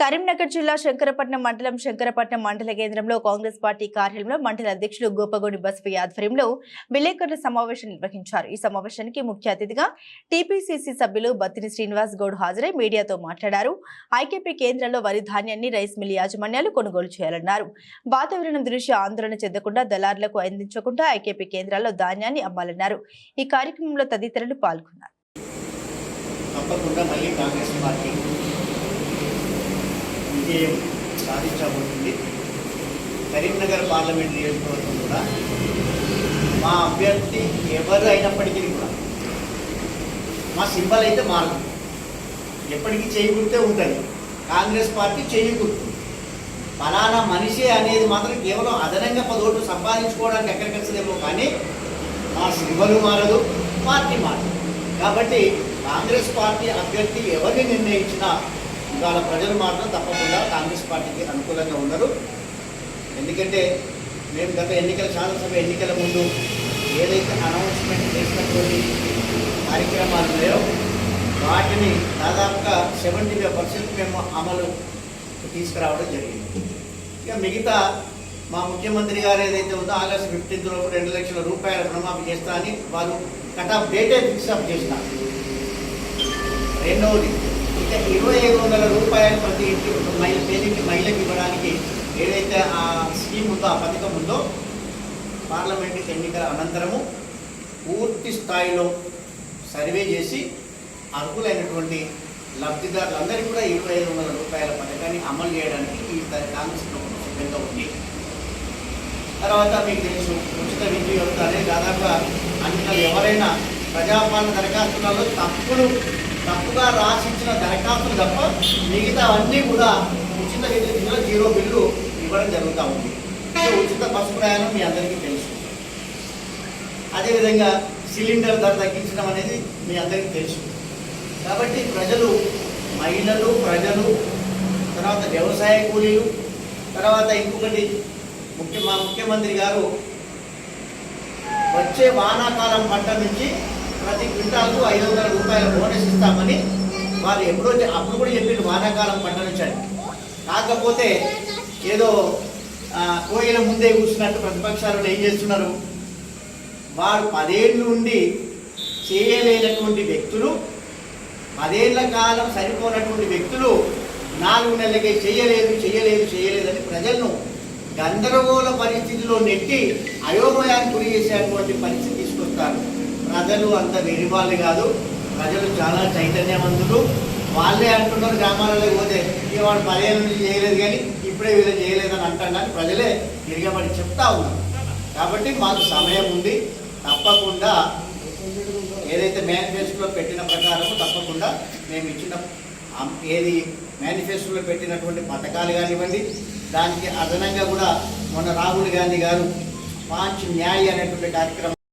కరీంనగర్ జిల్లా శంకరపట్నం మండలం శంకరపట్నం మండల కేంద్రంలో కాంగ్రెస్ పార్టీ కార్యాలయంలో మండల అధ్యక్షులు గోపగోడి బస్పి ఆధ్వర్యంలో విలేకరుల సమావేశం నిర్వహించారు. ఈ సమావేశానికి ముఖ్య అతిథిగా టీపీసీసీ సభ్యులు బత్తిని శ్రీనివాస్ గౌడ్ హాజరై మీడియాతో మాట్లాడారు. ఐకేపీ కేంద్రంలో వరి ధాన్యాన్ని రైస్ మిల్ యాజమాన్యాలు కొనుగోలు చేయాలన్నారు. వాతావరణం దృష్ట్యా ఆందోళన చెందకుండా దళారులకు అందించకుండా ఐకేపీ కేంద్రాల్లో ధాన్యాన్ని అమ్మాలన్నారు. ఈ కార్యక్రమంలో తదితరులు పాల్గొన్నారు. తప్పకుండా మళ్ళీ కాంగ్రెస్ పార్టీ విజయం సాధించబోతుంది. కరీంనగర్ పార్లమెంట్ నియోజకవర్గం కూడా మా అభ్యర్థి ఎవరు అయినప్పటికీ కూడా మా సింబల్ అయితే మారదు. ఎప్పటికీ చేయి ఉంటుంది. కాంగ్రెస్ పార్టీ చేయకూడదు ఫలానా మనిషి అనేది మాత్రం కేవలం అదనంగా పదోట్లు సంపాదించుకోవడానికి ఎక్కడికొచ్చదేమో కానీ మా సింబలు మారదు పార్టీ మారదు. కాబట్టి కాంగ్రెస్ పార్టీ అభ్యర్థి ఎవరిని నిర్ణయించినా ఇవాళ ప్రజలు మాత్రం తప్పకుండా కాంగ్రెస్ పార్టీకి అనుకూలంగా ఉండరు. ఎందుకంటే మేము గత ఎన్నికల శాసనసభ ఎన్నికల ముందు ఏదైతే అనౌన్స్మెంట్ చేసినటువంటి కార్యక్రమాలు ఉన్నాయో వాటిని దాదాపుగా సెవెంటీ ఫైవ్ పర్సెంట్ మేము అమలు తీసుకురావడం జరిగింది. ఇక మిగతా మా ముఖ్యమంత్రి గారు ఏదైతే ఉందో ఆగస్టు ఫిఫ్టీన్త్ లోపు రెండు లక్షల రూపాయల రుణమాఫీ చేస్తా అని వారు కట్ ఆఫ్ డేటే ఫిక్స్ అప్ చేసిన రెండవది ఇక ఇరవై ఐదు వందల రూపాయలు ప్రతి ఇంటి మహిళ పేదింటి మహిళకి ఇవ్వడానికి ఏదైతే ఆ స్కీమ్ ఉందో ఆ పథకం ఉందో పార్లమెంట్ ఎన్నికల అనంతరము పూర్తి స్థాయిలో సర్వే చేసి అర్హులైనటువంటి లబ్ధిదారులందరికీ కూడా ఇరవై ఐదు వందల రూపాయల పథకాన్ని అమలు చేయడానికి ఈ కాంగ్రెస్ ప్రభుత్వం సిద్ధంగా ఉంది. తర్వాత మీకు తెలుసు ఉచిత విద్యుత్ అనేది దాదాపుగా అన్ని ఎవరైనా ప్రజాపాలన దరఖాస్తులలో తప్పులు తప్పుగా రాసిచ్చిన దరఖాస్తులు తప్ప మిగతా అన్నీ కూడా ఉచిత విద్యుత్లో జీరో బిల్లు ఇవ్వడం జరుగుతూ ఉంది. ఉచిత బస్సు ప్రయాణం మీ అందరికీ తెలుసు. అదేవిధంగా సిలిండర్ ధర తగ్గించడం అనేది మీ అందరికీ తెలుసు. కాబట్టి ప్రజలు మహిళలు ప్రజలు తర్వాత వ్యవసాయ కూలీలు తర్వాత ఇంకొకటి ముఖ్య మా ముఖ్యమంత్రి గారు వచ్చే వానాకాలం పంట నుంచి ప్రతి క్వింటాల్కు ఐదు వందల రూపాయల బోనస్ ఇస్తామని వారు ఎప్పుడో అప్పుడు కూడా చెప్పిండు వానాకాలం పంట నుంచి కాకపోతే ఏదో కోయిల ముందే కూర్చున్నట్టు ప్రతిపక్షాలు ఏం చేస్తున్నారు? వారు పదేళ్ళు ఉండి చేయలేనటువంటి వ్యక్తులు పదేళ్ళ కాలం సరిపోనటువంటి వ్యక్తులు నాలుగు నెలలకే చేయలేదు చేయలేదు చేయలేదని ప్రజలను గందరగోళ పరిస్థితిలో నెట్టి అయోమయానికి గురి చేసేటువంటి పరిస్థితి తీసుకొస్తారు. ప్రజలు అంత వెరివాళ్ళు కాదు. ప్రజలు చాలా చైతన్యవంతులు. వాళ్ళే అంటున్నారు గ్రామాలలో పోతే ఇక వాడు పదిహేను నుంచి చేయలేదు కానీ ఇప్పుడే వీళ్ళు చేయలేదని అంటున్నారు. ప్రజలే తిరిగబడి చెప్తా ఉన్నారు. కాబట్టి మాకు సమయం ఉంది. తప్పకుండా ఏదైతే మేనిఫెస్టోలో పెట్టిన ప్రకారం తప్పకుండా మేము ఇచ్చిన ఏది మేనిఫెస్టోలో పెట్టినటువంటి పథకాలు కానివ్వండి దానికి అదనంగా కూడా మొన్న రాహుల్ గాంధీ గారు పాంచ్ న్యాయ్ అనేటువంటి కార్యక్రమం